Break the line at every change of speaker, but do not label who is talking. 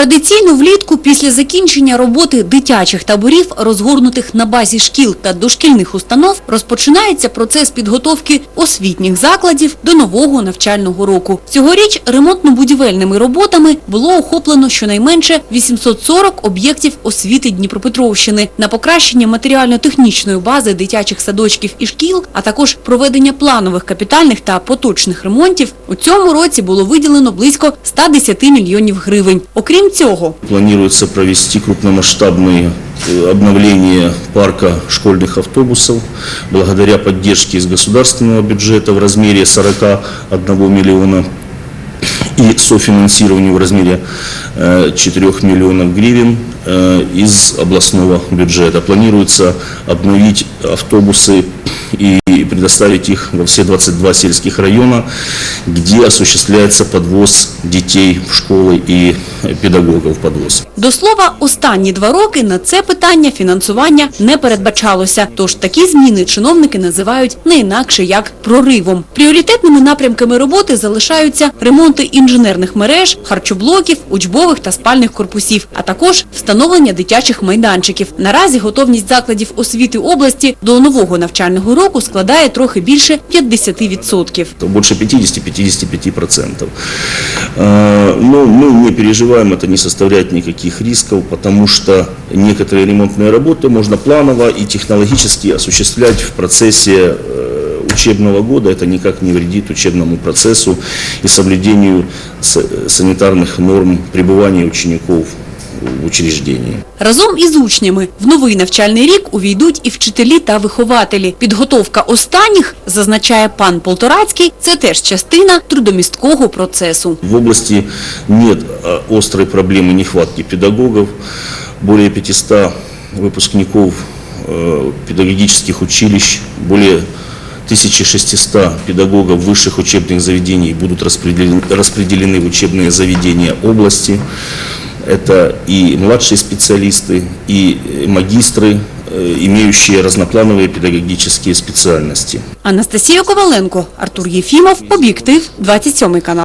Традиційно влітку після закінчення роботи дитячих таборів, розгорнутих на базі шкіл та дошкільних установ, розпочинається процес підготовки освітніх закладів до нового навчального року. Цьогоріч ремонтно-будівельними роботами було охоплено щонайменше 840 об'єктів освіти Дніпропетровщини на покращення матеріально-технічної бази дитячих садочків і шкіл, а також проведення планових капітальних та поточних ремонтів. У цьому році було виділено близько 110 мільйонів гривень. Окрім цього,
Планируется провести крупномасштабные э, обновления парка школьных автобусов благодаря поддержке из государственного бюджета в размере 41 миллиона и софинансированию в размере э, 4 миллионов гривен э, из областного бюджета. Планируется обновить автобусы и предоставить их во все 22 сельских района, где осуществляется подвоз детей в школы и педагогов подвоз.
До слова, останні два роки на це питання фінансування не передбачалося. Тож такі зміни чиновники називають не інакше як проривом. Пріоритетними напрямками роботи залишаються ремонти інженерних мереж, харчоблоків, учбових та спальних корпусів, а також встановлення дитячих майданчиків. Наразі готовність закладів освіти області до нового навчального року складає трохи більше 50%.
Больше 50-55%. Э, Но мы не переживаем, это не составляет никаких рисков, потому что некоторые ремонтные работы можно планово и технологически осуществлять в процессе учебного года. Это никак не вредит учебному процессу и соблюдению санитарных норм пребывания учеников в учреждении.
Разом із учнями в новий навчальний рік увійдуть і вчителі та вихователі. Підготовка останніх, зазначає пан Полторацький, це теж частина трудомісткого процесу.
В области нет а, острой проблемы нехватки педагогов. Более 500 выпускников э, педагогических училищ, более 1600 педагогов высших учебных заведений будут распределены, распределены в учебные заведения области. Это и младшие специалисты, и э, магистры, э, имеющие разноплановые педагогические специальности.
Анастасія Коваленко, Артур Єфімов, Об'єктив, 27 канал.